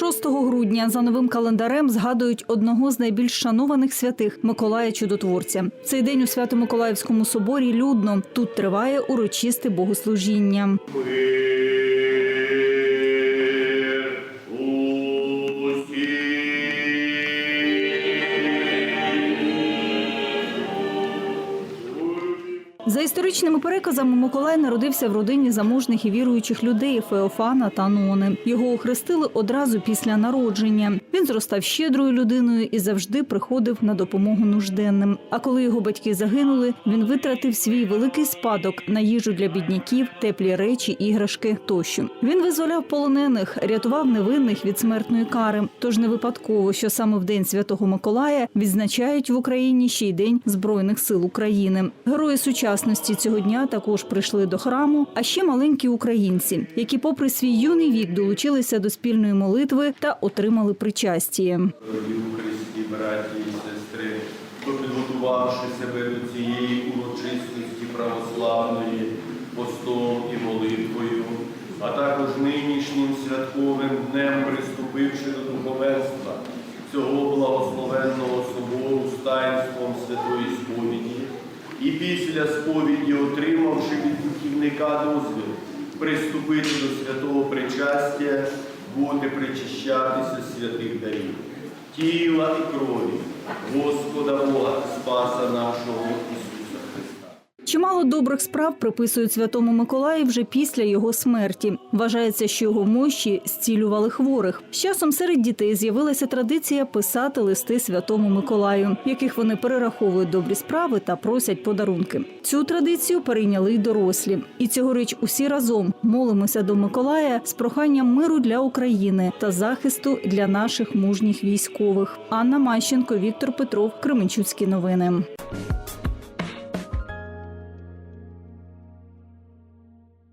6 грудня за новим календарем згадують одного з найбільш шанованих святих Миколая Чудотворця. Цей день у Свято-Миколаївському соборі людно. Тут триває урочисте богослужіння. За історичними переказами Миколай народився в родині заможних і віруючих людей Феофана та Нони. Його охрестили одразу після народження. Він зростав щедрою людиною і завжди приходив на допомогу нужденним. А коли його батьки загинули, він витратив свій великий спадок на їжу для бідняків, теплі речі, іграшки тощо. Він визволяв полонених, рятував невинних від смертної кари. Тож не випадково, що саме в день Святого Миколая відзначають в Україні ще й День Збройних сил України. Герої сучасності цього дня також прийшли до храму, а ще маленькі українці, які, попри свій юний вік, долучилися до спільної молитви та отримали причастя. Дорогі у Христі, браті і сестри, хто підготувавши себе до цієї урочистості православної постом і молитвою, а також нинішнім святковим днем приступивши до духовенства цього благословенного собору з таїнством святої сповіді, і після сповіді, отримавши від духівника дозвіл приступити до святого причастя, бути причищатися святих дарів, тіла і крові Господа Бога, Спаса нашого. Чимало добрих справ приписують святому Миколаю вже після його смерті. Вважається, що його мощі зцілювали хворих. З часом серед дітей з'явилася традиція писати листи святому Миколаю, в яких вони перераховують добрі справи та просять подарунки. Цю традицію перейняли й дорослі. І цьогоріч усі разом молимося до Миколая з проханням миру для України та захисту для наших мужніх військових. Анна Мащенко, Віктор Петров, Кременчуцькі новини.